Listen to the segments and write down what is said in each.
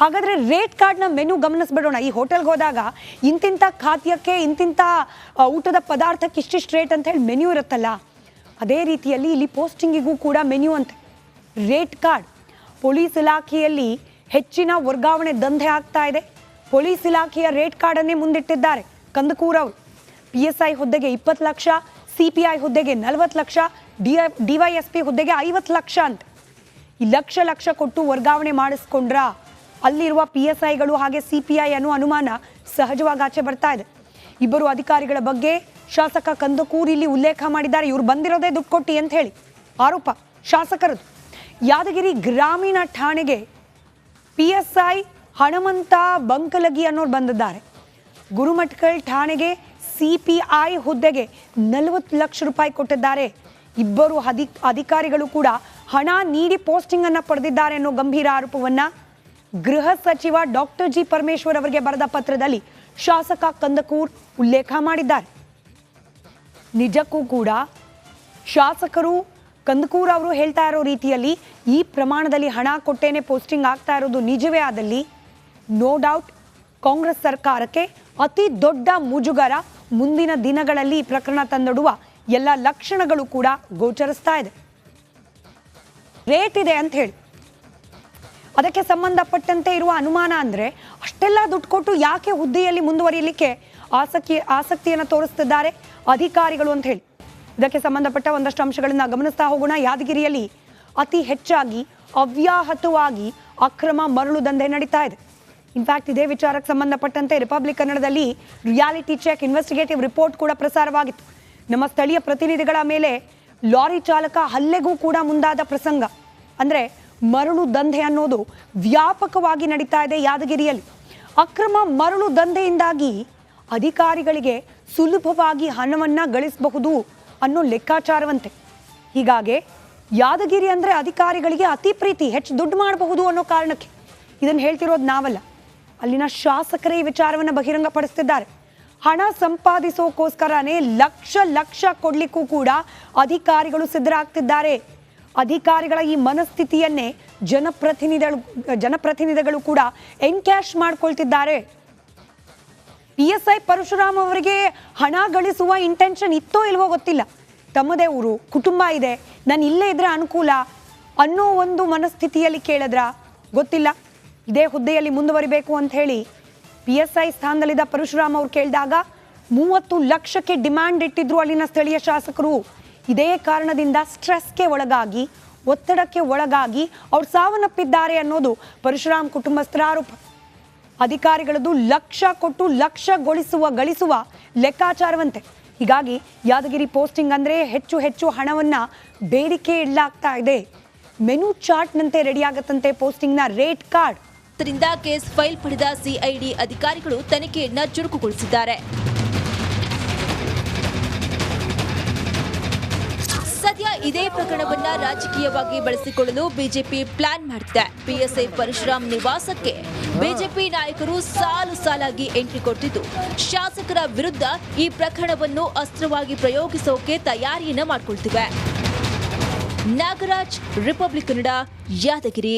ಹಾಗಾದ್ರೆ ರೇಟ್ ಕಾರ್ಡ್ನ ಮೆನು ಗಮನಿಸ್ಬಿಡೋಣ. ಈ ಹೋಟೆಲ್ಗೆ ಹೋದಾಗ ಇಂತಿಂಥ ಖಾದ್ಯಕ್ಕೆ ಇಂತಿಂಥ ಊಟದ ಪದಾರ್ಥಕ್ಕೆ ಇಷ್ಟಿಷ್ಟು ರೇಟ್ ಅಂತ ಹೇಳಿ ಮೆನ್ಯೂ ಇರುತ್ತಲ್ಲ, ಅದೇ ರೀತಿಯಲ್ಲಿ ಇಲ್ಲಿ ಪೋಸ್ಟಿಂಗಿಗೂ ಕೂಡ ಮೆನ್ಯೂ ಅಂತ. Rate card. ಪೊಲೀಸ್ ಇಲಾಖೆಯಲ್ಲಿ ಹೆಚ್ಚಿನ ವರ್ಗಾವಣೆ ದಂಧೆ ಆಗ್ತಾ ಇದೆ. ಪೊಲೀಸ್ ಇಲಾಖೆಯ ರೇಟ್ ಕಾರ್ಡನ್ನೇ ಮುಂದಿಟ್ಟಿದ್ದಾರೆ. ಕಂದಕೂರ್ ಅವರು. ಪಿ ಎಸ್ ಐ ಹುದ್ದೆಗೆ ಇಪ್ಪತ್ತು ಲಕ್ಷ, ಸಿ ಪಿ ಐ ಹುದ್ದೆಗೆ ನಲವತ್ತು lakh, D D Y S P ಹುದ್ದೆಗೆ ಐವತ್ತು ಲಕ್ಷ ಅಂತ. ಈ ಲಕ್ಷ ಲಕ್ಷ ಕೊಟ್ಟು ವರ್ಗಾವಣೆ ಮಾಡಿಸ್ಕೊಂಡ್ರ ಅಲ್ಲಿರುವ ಪಿ ಎಸ್ ಐಗಳು ಹಾಗೆ ಸಿ ಪಿ ಅನ್ನೋ ಅನುಮಾನ ಸಹಜವಾಗಿ ಆಚೆ ಬರ್ತಾ ಇದೆ. ಇಬ್ಬರು ಅಧಿಕಾರಿಗಳ ಬಗ್ಗೆ ಶಾಸಕ ಕಂದಕೂರ್ ಇಲ್ಲಿ ಉಲ್ಲೇಖ ಮಾಡಿದ್ದಾರೆ. ಇವ್ರು ಬಂದಿರೋದೇ ದುಡ್ಡು ಕೊಟ್ಟಿ ಅಂತ ಹೇಳಿ. ಆರೋಪ, ಶಾಸಕರದು. ಯಾದಗಿರಿ ಗ್ರಾಮೀಣ ಠಾಣೆಗೆ P S I Hanamanta Bankalagi ಅನ್ನೋರು ಬಂದಿದ್ದಾರೆ. ಗುರುಮಠಕಲ್ ಠಾಣೆಗೆ ಸಿ ಪಿ ಐ ಹುದ್ದೆಗೆ ನಲವತ್ತು ಲಕ್ಷ ರೂಪಾಯಿ ಕೊಟ್ಟಿದ್ದಾರೆ. ಇಬ್ಬರು ಅಧಿ, ಅಧಿಕಾರಿಗಳು ಕೂಡ ಹಣ ನೀಡಿ ಪೋಸ್ಟಿಂಗ್ ಅನ್ನ ಪಡೆದಿದ್ದಾರೆ ಅನ್ನೋ ಗಂಭೀರ ಆರೋಪವನ್ನ ಗೃಹ ಸಚಿವ ಡಾಕ್ಟರ್ ಜಿ ಪರಮೇಶ್ವರ್ ಅವರಿಗೆ ಬರೆದ ಪತ್ರದಲ್ಲಿ ಶಾಸಕ ಕಂದಕೂರ್ ಉಲ್ಲೇಖ ಮಾಡಿದ್ದಾರೆ. ನಿಜಕ್ಕೂ ಕೂಡ ಶಾಸಕರು ಕಂದಕೂರ್ ಅವರು ಹೇಳ್ತಾ ಇರೋ ರೀತಿಯಲ್ಲಿ ಈ ಪ್ರಮಾಣದಲ್ಲಿ ಹಣ ಕೊಟ್ಟೇನೆ ಪೋಸ್ಟಿಂಗ್ ಆಗ್ತಾ ಇರೋದು ನಿಜವೇ ಆದಲ್ಲಿ ನೋ ಡೌಟ್ ಕಾಂಗ್ರೆಸ್ ಸರ್ಕಾರಕ್ಕೆ ಅತಿ ದೊಡ್ಡ ಮುಜುಗರ ಮುಂದಿನ ದಿನಗಳಲ್ಲಿ ಈ ಪ್ರಕರಣ ತಂದೊಡುವ ಎಲ್ಲ ಲಕ್ಷಣಗಳು ಕೂಡ ಗೋಚರಿಸ್ತಾ ಇದೆ. ರೇಟ್ ಇದೆ ಅಂತ ಹೇಳಿ. ಅದಕ್ಕೆ ಸಂಬಂಧಪಟ್ಟಂತೆ ಇರುವ ಅನುಮಾನ ಅಂದರೆ ಅಷ್ಟೆಲ್ಲ ದುಡ್ಡು ಕೊಟ್ಟು ಯಾಕೆ ಹುದ್ದೆಯಲ್ಲಿ ಮುಂದುವರಿಯಲಿಕ್ಕೆ ಆಸಕ್ತಿ, ಆಸಕ್ತಿಯನ್ನು ತೋರಿಸ್ತಿದ್ದಾರೆ ಅಧಿಕಾರಿಗಳು ಅಂತ ಹೇಳಿ. ಇದಕ್ಕೆ ಸಂಬಂಧಪಟ್ಟ ಒಂದಷ್ಟು ಅಂಶಗಳನ್ನು ಗಮನಿಸ್ತಾ ಹೋಗೋಣ. ಯಾದಗಿರಿಯಲ್ಲಿ ಅತಿ ಹೆಚ್ಚಾಗಿ ಅವ್ಯಾಹತವಾಗಿ ಅಕ್ರಮ ಮರಳು ದಂಧೆ ನಡೀತಾ ಇದೆ. ಇನ್ಫ್ಯಾಕ್ಟ್ ಇದೇ ವಿಚಾರಕ್ಕೆ ಸಂಬಂಧಪಟ್ಟಂತೆ ರಿಪಬ್ಲಿಕ್ ಕನ್ನಡದಲ್ಲಿ ರಿಯಾಲಿಟಿ ಚೆಕ್ ಇನ್ವೆಸ್ಟಿಗೇಟಿವ್ ರಿಪೋರ್ಟ್ ಕೂಡ ಪ್ರಸಾರವಾಗಿತ್ತು. ನಮ್ಮ ಸ್ಥಳೀಯ ಪ್ರತಿನಿಧಿಗಳ ಮೇಲೆ ಲಾರಿ ಚಾಲಕ ಹಲ್ಲೆಗೂ ಕೂಡ ಮುಂದಾದ ಪ್ರಸಂಗ. ಅಂದರೆ ಮರಳು ದಂಧೆ ಅನ್ನೋದು ವ್ಯಾಪಕವಾಗಿ ನಡೀತಾ ಇದೆ ಯಾದಗಿರಿಯಲ್ಲಿ. ಅಕ್ರಮ ಮರಳು ದಂಧೆಯಿಂದಾಗಿ ಅಧಿಕಾರಿಗಳಿಗೆ ಸುಲಭವಾಗಿ ಹಣವನ್ನು ಗಳಿಸಬಹುದು ಅನ್ನೋ ಲೆಕ್ಕಾಚಾರವಂತೆ. ಹೀಗಾಗಿ ಯಾದಗಿರಿ ಅಂದರೆ ಅಧಿಕಾರಿಗಳಿಗೆ ಅತಿ ಪ್ರೀತಿ, ಹೆಚ್ಚು ದುಡ್ಡು ಮಾಡಬಹುದು ಅನ್ನೋ ಕಾರಣಕ್ಕೆ ಇದನ್ನು ಹೇಳ್ತಿರೋದು ನಾವಲ್ಲ. ಅಲ್ಲಿನ ಶಾಸಕರೇ ಈ ವಿಚಾರವನ್ನು ಬಹಿರಂಗಪಡಿಸ್ತಿದ್ದಾರೆ. ಹಣ ಸಂಪಾದಿಸೋಕೋಸ್ಕರನೇ ಲಕ್ಷ ಲಕ್ಷ ಕೊಡ್ಲಿಕ್ಕೂ ಕೂಡ ಅಧಿಕಾರಿಗಳು ಸಿದ್ಧರಾಗ್ತಿದ್ದಾರೆ. ಅಧಿಕಾರಿಗಳ ಈ ಮನಸ್ಥಿತಿಯನ್ನೇ ಜನಪ್ರತಿನಿಧಿಗಳು ಜನಪ್ರತಿನಿಧಿಗಳು ಕೂಡ ಎನ್ಕ್ಯಾಶ್ ಮಾಡ್ಕೊಳ್ತಿದ್ದಾರೆ. ಪಿ ಎಸ್ ಐ ಪರಶುರಾಮ್ ಅವರಿಗೆ ಹಣ ಗಳಿಸುವ ಇಂಟೆನ್ಷನ್ ಇತ್ತೋ ಇಲ್ವೋ ಗೊತ್ತಿಲ್ಲ. ತಮ್ಮದೇ ಊರು, ಕುಟುಂಬ ಇದೆ. ನಾನು ಇಲ್ಲೇ ಇದ್ರೆ ಅನುಕೂಲ ಅನ್ನೋ ಒಂದು ಮನಸ್ಥಿತಿಯಲ್ಲಿ ಕೇಳಿದ್ರ? ಗೊತ್ತಿಲ್ಲ. ಇದೇ ಹುದ್ದೆಯಲ್ಲಿ ಮುಂದುವರಿಬೇಕು ಅಂತ ಹೇಳಿ ಪಿ ಎಸ್ ಐ ಸ್ಥಾನದಲ್ಲಿದ್ದ ಪರಶುರಾಮ್ ಅವ್ರು ಕೇಳಿದಾಗ ಮೂವತ್ತು ಲಕ್ಷಕ್ಕೆ ಡಿಮ್ಯಾಂಡ್ ಇಟ್ಟಿದ್ರು ಅಲ್ಲಿನ ಸ್ಥಳೀಯ ಶಾಸಕರು. ಇದೇ ಕಾರಣದಿಂದ ಸ್ಟ್ರೆಸ್ಗೆ ಒಳಗಾಗಿ, ಒತ್ತಡಕ್ಕೆ ಒಳಗಾಗಿ ಅವ್ರು ಸಾವನ್ನಪ್ಪಿದ್ದಾರೆ ಅನ್ನೋದು ಪರಶುರಾಮ್ ಕುಟುಂಬಸ್ಥರ ಆರೋಪ ಅಧಿಕಾರಿಗಳದ್ದು ಲಕ್ಷ ಕೊಟ್ಟು ಲಕ್ಷಗೊಳಿಸುವ, ಗಳಿಸುವ ಲೆಕ್ಕಾಚಾರವಂತೆ. ಹೀಗಾಗಿ ಯಾದಗಿರಿ ಪೋಸ್ಟಿಂಗ್ ಅಂದರೆ ಹೆಚ್ಚು ಹೆಚ್ಚು ಹಣವನ್ನು ಬೇಡಿಕೆ ಇಡಲಾಗ್ತಾ ಇದೆ. ಮೆನು ಚಾರ್ಟ್ನಂತೆ ರೆಡಿ ಆಗತ್ತಂತೆ ಪೋಸ್ಟಿಂಗ್ನ ರೇಟ್ ಕಾರ್ಡ್. ಕೇಸ್ ಫೈಲ್ ಪಡೆದ ಸಿಐಡಿ ಅಧಿಕಾರಿಗಳು ತನಿಖೆಯನ್ನ ಚುರುಕುಗೊಳಿಸಿದ್ದಾರೆ. ಸದ್ಯ ಇದೇ ಪ್ರಕರಣವನ್ನ ರಾಜಕೀಯವಾಗಿ ಬಳಸಿಕೊಳ್ಳಲು ಬಿಜೆಪಿ ಪ್ಲಾನ್ ಮಾಡಿದೆ ಪಿಎಸ್ಐ ಪರಶುರಾಮ್ ನಿವಾಸಕ್ಕೆ ಬಿಜೆಪಿ ನಾಯಕರು ಸಾಲು ಸಾಲಾಗಿ ಎಂಟ್ರಿ ಕೊಟ್ಟಿದ್ದು ಶಾಸಕರ ವಿರುದ್ಧ ಈ ಪ್ರಕರಣವನ್ನು ಅಸ್ತ್ರವಾಗಿ ಪ್ರಯೋಗಿಸೋಕೆ ತಯಾರಿಯನ್ನ ಮಾಡಿಕೊಳ್ತಿವೆ. ನಾಗರಾಜ್, ರಿಪಬ್ಲಿಕ್ ಕನ್ನಡ, ಯಾದಗಿರಿ.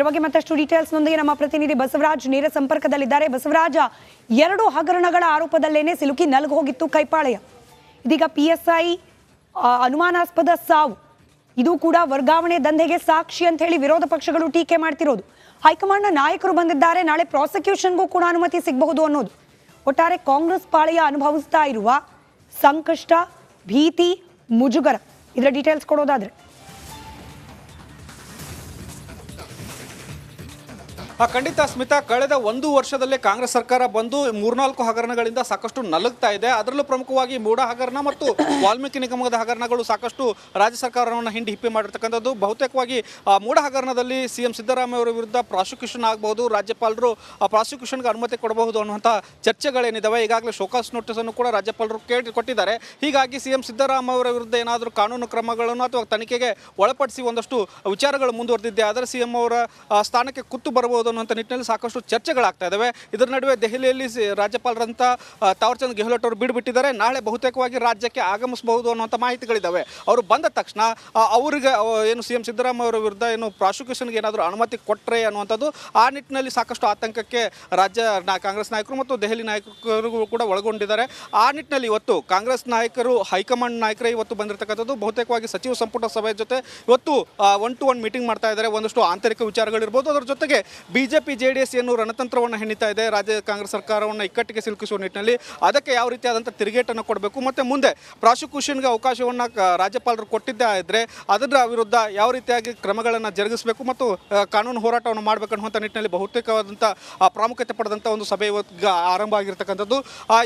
ಇದರ ಬಗ್ಗೆ ಮತ್ತಷ್ಟು ಡೀಟೇಲ್ಸ್ ನೊಂದಿಗೆ ನಮ್ಮ ಪ್ರತಿನಿಧಿ ಬಸವರಾಜ್ ನೇರ ಸಂಪರ್ಕದಲ್ಲಿದ್ದಾರೆ. ಬಸವರಾಜ, ಎರಡು ಹಗರಣಗಳ ಆರೋಪದಲ್ಲೇನೆ ಸಿಲುಕಿ ನಲುಗು ಹೋಗಿತ್ತು ಕೈಪಾಳೆಯ. ಇದೀಗ ಪಿ ಎಸ್ ಐ ಅನುಮಾನಾಸ್ಪದ ಸಾವು. ಇದು ಕೂಡ ವರ್ಗಾವಣೆ ದಂಧೆಗೆ ಸಾಕ್ಷಿ ಅಂತ ಹೇಳಿ ವಿರೋಧ ಪಕ್ಷಗಳು ಟೀಕೆ ಮಾಡ್ತಿರೋದು. ಹೈಕಮಾಂಡ್ನ ನಾಯಕರು ಬಂದಿದ್ದಾರೆ. ನಾಳೆ ಪ್ರಾಸಿಕ್ಯೂಷನ್ಗೂ ಕೂಡ ಅನುಮತಿ ಸಿಗಬಹುದು ಅನ್ನೋದು. ಒಟ್ಟಾರೆ ಕಾಂಗ್ರೆಸ್ ಪಾಳೆಯ ಅನುಭವಿಸ್ತಾ ಇರುವ ಸಂಕಷ್ಟ, ಭೀತಿ, ಮುಜುಗರ. ಇದರ ಡೀಟೇಲ್ಸ್ ಕೊಡೋದಾದ್ರೆ. ಖಂಡಿತ ಸ್ಮಿತಾ, ಕಳೆದ ಒಂದು ವರ್ಷದಲ್ಲೇ ಕಾಂಗ್ರೆಸ್ ಸರ್ಕಾರ ಬಂದು ಮೂರ್ನಾಲ್ಕು ಹಗರಣಗಳಿಂದ ಸಾಕಷ್ಟು ನಲುಗ್ತಾ ಇದೆ. ಅದರಲ್ಲೂ ಪ್ರಮುಖವಾಗಿ ಮೂಡ ಹಗರಣ ಮತ್ತು ವಾಲ್ಮೀಕಿ ನಿಗಮದ ಹಗರಣಗಳು ಸಾಕಷ್ಟು ರಾಜ್ಯ ಸರ್ಕಾರವನ್ನು ಹಿಂಡಿ ಹಿಪ್ಪಿ ಮಾಡಿರ್ತಕ್ಕಂಥದ್ದು. ಬಹುತೇಕವಾಗಿ ಮೂಡ ಹಗರಣದಲ್ಲಿ ಸಿ ಎಂ ಸಿದ್ದರಾಮಯ್ಯ ಅವರ ವಿರುದ್ಧ ಪ್ರಾಸಿಕ್ಯೂಷನ್ ಆಗಬಹುದು, ರಾಜ್ಯಪಾಲರು ಪ್ರಾಸಿಕ್ಯೂಷನ್ಗೆ ಅನುಮತಿ ಕೊಡಬಹುದು ಅನ್ನುವಂಥ ಚರ್ಚೆಗಳೇನಿದ್ದಾವೆ ಈಗಾಗಲೇ ಶೋಕಾಸ್ ನೋಟಿಸ್ ಅನ್ನು ಕೂಡ ರಾಜ್ಯಪಾಲರು ಕೇಳಿ ಕೊಟ್ಟಿದ್ದಾರೆ. ಹೀಗಾಗಿ ಸಿ ಎಂ ಸಿದ್ದರಾಮಯ್ಯ ಅವರ ವಿರುದ್ಧ ಏನಾದರೂ ಕಾನೂನು ಕ್ರಮಗಳನ್ನು ಅಥವಾ ತನಿಖೆಗೆ ಒಳಪಡಿಸಿ ಒಂದಷ್ಟು ವಿಚಾರಗಳು ಮುಂದುವರೆದಿದ್ದೆ ಆದರೆ ಸಿ ಎಂ ಅವರ ಸ್ಥಾನಕ್ಕೆ ಕುತ್ತು ಬರಬಹುದು ಅನ್ನುವಂಥ ನಿಟ್ಟಿನಲ್ಲಿ ಸಾಕಷ್ಟು ಚರ್ಚೆಗಳಾಗ್ತಾ ಇದ್ದಾವೆ ಇದರ ನಡುವೆ ದೆಹಲಿಯಲ್ಲಿ ರಾಜ್ಯಪಾಲರಂತ ತಾವರ್ಚಂದ್ ಗೆಹ್ಲೋಟ್ ಅವರು ಬಿಡುಬಿಟ್ಟಿದ್ದಾರೆ. ನಾಳೆ ಬಹುತೇಕವಾಗಿ ರಾಜ್ಯಕ್ಕೆ ಆಗಮಿಸಬಹುದು ಅನ್ನುವಂಥ ಮಾಹಿತಿಗಳಿದ್ದಾವೆ ಅವರು ಬಂದ ತಕ್ಷಣ ಅವರಿಗೆ ಏನು ಸಿ ಎಂ ಸಿದ್ದರಾಮಯ್ಯ ಅವರ ವಿರುದ್ಧ ಏನು ಪ್ರಾಸಿಕ್ಯೂಷನ್ಗೆ ಏನಾದರೂ ಅನುಮತಿ ಕೊಟ್ಟರೆ ಅನ್ನುವಂಥದ್ದು, ಆ ನಿಟ್ಟಿನಲ್ಲಿ ಸಾಕಷ್ಟು ಆತಂಕಕ್ಕೆ ರಾಜ್ಯ ಕಾಂಗ್ರೆಸ್ ನಾಯಕರು ಮತ್ತು ದೆಹಲಿ ನಾಯಕರು ಕೂಡ ಒಳಗೊಂಡಿದ್ದಾರೆ. ಆ ನಿಟ್ಟಿನಲ್ಲಿ ಇವತ್ತು ಕಾಂಗ್ರೆಸ್ ನಾಯಕರು, ಹೈಕಮಾಂಡ್ ನಾಯಕರೇ ಇವತ್ತು ಬಂದಿರತಕ್ಕಂಥದ್ದು. ಬಹುತೇಕವಾಗಿ ಸಚಿವ ಸಂಪುಟ ಸಭೆಯ ಜೊತೆ ಇವತ್ತು ಒನ್ ಟು ಒನ್ ಮೀಟಿಂಗ್ ಮಾಡ್ತಾ ಇದ್ದಾರೆ. ಒಂದಷ್ಟು ಆಂತರಿಕ ವಿಚಾರಗಳಿರ್ಬೋದು. ಅದರ ಜೊತೆಗೆ ಬಿಜೆಪಿ ಜೆ ಡಿ ಎಸ್ ಏನು ರಣತಂತ್ರವನ್ನು ಹೆಣಿತಾ ಇದೆ. ರಾಜ್ಯ ಕಾಂಗ್ರೆಸ್ ಸರ್ಕಾರವನ್ನು ಇಕ್ಕಟ್ಟಿಗೆ ಸಿಲುಕಿಸುವ ನಿಟ್ಟಿನಲ್ಲಿ ಅದಕ್ಕೆ ಯಾವ ರೀತಿಯಾದಂಥ ತಿರುಗೇಟನ್ನು ಕೊಡಬೇಕು? ಮತ್ತು ಮುಂದೆ ಪ್ರಾಸಿಕ್ಯೂಷನ್ಗೆ ಅವಕಾಶವನ್ನು ರಾಜ್ಯಪಾಲರು ಕೊಟ್ಟಿದ್ದೇ ಇದ್ದರೆ ಅದರ ವಿರುದ್ಧ ಯಾವ ರೀತಿಯಾಗಿ ಕ್ರಮಗಳನ್ನು ಜರುಗಿಸಬೇಕು ಮತ್ತು ಕಾನೂನು ಹೋರಾಟವನ್ನು ಮಾಡಬೇಕು ಅನ್ನುವಂಥ ನಿಟ್ಟಿನಲ್ಲಿ ಬಹುತೇಕವಾದಂಥ ಪ್ರಾಮುಖ್ಯತೆ ಪಡೆದಂಥ ಒಂದು ಸಭೆ ಇವತ್ತು ಆರಂಭ ಆಗಿರ್ತಕ್ಕಂಥದ್ದು.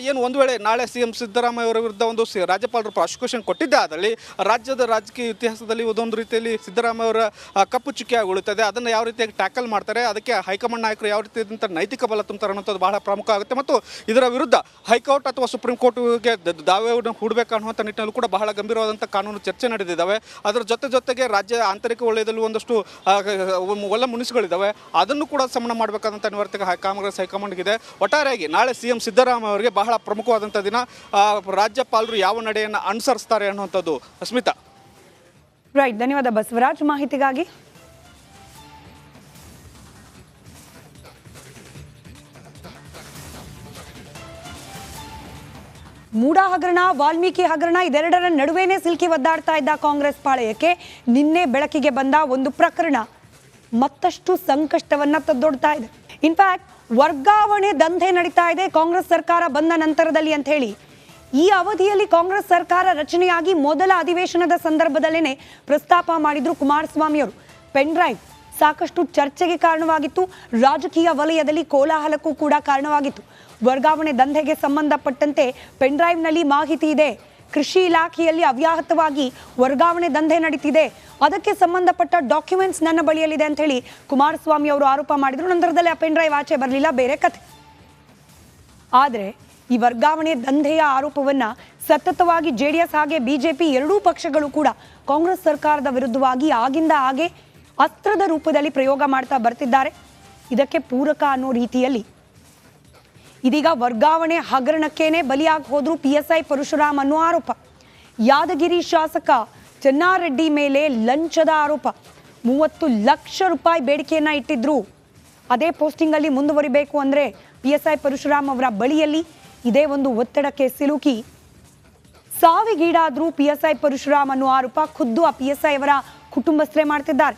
ಏನು ಒಂದು ವೇಳೆ ನಾಳೆ ಸಿ ಎಂ ಸಿದ್ದರಾಮಯ್ಯ ಅವರ ವಿರುದ್ಧ ಒಂದು ರಾಜ್ಯಪಾಲರು ಪ್ರಾಸಿಕ್ಯೂಷನ್ ಕೊಟ್ಟಿದ್ದೇ ಆದಲ್ಲಿ ರಾಜ್ಯದ ರಾಜಕೀಯ ಇತಿಹಾಸದಲ್ಲಿ ಒಂದೊಂದು ರೀತಿಯಲ್ಲಿ ಸಿದ್ದರಾಮಯ್ಯ ಅವರ ಕಪ್ಪು ಚುಕ್ಕಿಯಾಗಿ ಉಳಿತದೆ. ಅದನ್ನು ಯಾವ ರೀತಿಯಾಗಿ ಟ್ಯಾಕಲ್ ಮಾಡ್ತಾರೆ? ಅದಕ್ಕೆ ಹೈಕಮಾಂಡ್ ನಾಯಕರು ಯಾವ ರೀತಿಯಾದಂಥ ನೈತಿಕ ಬಲ ತುಂಬ್ತಾರೆ ಅನ್ನೋಂಥದ್ದು ಬಹಳ ಪ್ರಮುಖ ಆಗುತ್ತೆ. ಮತ್ತು ಇದರ ವಿರುದ್ಧ ಹೈಕೋರ್ಟ್ ಅಥವಾ ಸುಪ್ರೀಂ ಕೋರ್ಟ್ಗೆ ದಾವೆಯನ್ನು ಹೂಡಬೇಕು ಅನ್ನುವಂಥ ನಿಟ್ಟಿನಲ್ಲಿ ಕೂಡ ಬಹಳ ಗಂಭೀರವಾದಂಥ ಕಾನೂನು ಚರ್ಚೆ ನಡೆದಿದ್ದಾವೆ. ಅದರ ಜೊತೆ ಜೊತೆಗೆ ರಾಜ್ಯ ಆಂತರಿಕ ವಲಯದಲ್ಲಿ ಒಂದಷ್ಟು ಒಳ್ಳೆ ಮುನಿಸುಗಳಿದ್ದಾವೆ. ಅದನ್ನು ಕೂಡ ಸಮನ ಮಾಡಬೇಕಾದಂಥ ನಿವರ್ತಕ ಕಾಂಗ್ರೆಸ್ ಹೈಕಮಾಂಡ್ಗಿದೆ ಒಟ್ಟಾರೆಯಾಗಿ ನಾಳೆ ಸಿ ಎಂ ಸಿದ್ದರಾಮಯ್ಯ ಅವರಿಗೆ ಬಹಳ ಪ್ರಮುಖವಾದಂಥ ದಿನ. ರಾಜ್ಯಪಾಲರು ಯಾವ ನಡೆಯನ್ನು ಅನುಸರಿಸ್ತಾರೆ ಅನ್ನುವಂಥದ್ದು. ಅಸ್ಮಿತಾ. ರೈಟ್ ಧನ್ಯವಾದ ಬಸವರಾಜ್. ಮಾಹಿತಿಗಾಗಿ ಮೂಡ ಹಗರಣ, ವಾಲ್ಮೀಕಿ ಹಗರಣ ಇದೆರಡರ ನಡುವೆನೇ ಸಿಲ್ಕಿ ಒದ್ದಾಡ್ತಾ ಇದ್ದ ಕಾಂಗ್ರೆಸ್ ಪಾಳಯಕ್ಕೆ ನಿನ್ನೆ ಬೆಳಕಿಗೆ ಬಂದ ಒಂದು ಪ್ರಕರಣ. ಮತ್ತಷ್ಟು ಸಂಕಷ್ಟವನ್ನ ತದ್ದೊಡ್ತಾ ಇದೆ. ಇನ್ಫ್ಯಾಕ್ಟ್ ವರ್ಗಾವಣೆ ದಂಧೆ ನಡೀತಾ ಇದೆ ಕಾಂಗ್ರೆಸ್ ಸರ್ಕಾರ ಬಂದ ನಂತರದಲ್ಲಿ ಅಂತ ಹೇಳಿ. ಈ ಅವಧಿಯಲ್ಲಿ ಕಾಂಗ್ರೆಸ್ ಸರ್ಕಾರ ರಚನೆಯಾಗಿ ಮೊದಲ ಅಧಿವೇಶನದ ಸಂದರ್ಭದಲ್ಲೇನೆ ಪ್ರಸ್ತಾಪ ಮಾಡಿದ್ರು ಕುಮಾರಸ್ವಾಮಿ ಅವರು. ಪೆನ್ ಡ್ರೈವ್ ಸಾಕಷ್ಟು ಚರ್ಚೆಗೆ ಕಾರಣವಾಗಿತ್ತು, ರಾಜಕೀಯ ವಲಯದಲ್ಲಿ ಕೋಲಾಹಲಕ್ಕೂ ಕೂಡ ಕಾರಣವಾಗಿತ್ತು. ವರ್ಗಾವಣೆ ದಂಧೆಗೆ ಸಂಬಂಧಪಟ್ಟಂತೆ ಪೆನ್ ಡ್ರೈವ್ನಲ್ಲಿ ಮಾಹಿತಿ ಇದೆ. ಕೃಷಿ ಇಲಾಖೆಯಲ್ಲಿ ಅವ್ಯಾಹತವಾಗಿ ವರ್ಗಾವಣೆ ದಂಧೆ ನಡೀತಿದೆ. ಅದಕ್ಕೆ ಸಂಬಂಧಪಟ್ಟ ಡಾಕ್ಯುಮೆಂಟ್ಸ್ ನನ್ನ ಬಳಿಯಲ್ಲಿದೆ ಅಂತ ಹೇಳಿ ಕುಮಾರಸ್ವಾಮಿ ಅವರು ಆರೋಪ ಮಾಡಿದ್ರು. ನಂತರದಲ್ಲಿ ಆ ಪೆನ್ ಡ್ರೈವ್ ಆಚೆ ಬರಲಿಲ್ಲ, ಬೇರೆ ಕಥೆ. ಆದರೆ ಈ ವರ್ಗಾವಣೆ ದಂಧೆಯ ಆರೋಪವನ್ನ ಸತತವಾಗಿ ಜೆಡಿಎಸ್ ಹಾಗೆ ಬಿಜೆಪಿ ಎರಡೂ ಪಕ್ಷಗಳು ಕೂಡ ಕಾಂಗ್ರೆಸ್ ಸರ್ಕಾರದ ವಿರುದ್ಧವಾಗಿ ಆಗಿಂದ ಹಾಗೆ ಅಸ್ತ್ರದ ರೂಪದಲ್ಲಿ ಪ್ರಯೋಗ ಮಾಡ್ತಾ ಬರ್ತಿದ್ದಾರೆ. ಇದಕ್ಕೆ ಪೂರಕ ಅನ್ನೋ ರೀತಿಯಲ್ಲಿ ಇದೀಗ ವರ್ಗಾವಣೆ ಹಗರಣಕ್ಕೇನೆ ಬಲಿಯಾಗಿ ಹೋದ್ರು ಪಿ ಎಸ್ ಪರಶುರಾಮ್ ಅನ್ನೋ ಆರೋಪ. ಯಾದಗಿರಿ ಶಾಸಕ ಚೆನ್ನಾರೆಡ್ಡಿ ಮೇಲೆ ಲಂಚದ ಆರೋಪ. ಮೂವತ್ತು ಲಕ್ಷ ರೂಪಾಯಿ ಬೇಡಿಕೆಯನ್ನ ಇಟ್ಟಿದ್ರು. ಅದೇ ಪೋಸ್ಟಿಂಗ್ ಅಲ್ಲಿ ಮುಂದುವರಿಬೇಕು ಅಂದ್ರೆ ಪಿ ಎಸ್ ಐ ಪರಶುರಾಮ್ ಅವರ ಬಳಿಯಲ್ಲಿ ಇದೇ ಒಂದು ಒತ್ತಡಕ್ಕೆ ಸಿಲುಕಿ. ಸಾವಿಗೀಡಾದ್ರೂ ಪಿ ಎಸ್ ಐ ಪರಶುರಾಮ್ ಅನ್ನೋ ಆರೋಪ ಖುದ್ದು ಆ ಪಿ ಎಸ್ ಐ ಅವರ ಕುಟುಂಬಸ್ಥರೇ ಮಾಡ್ತಿದ್ದಾರೆ.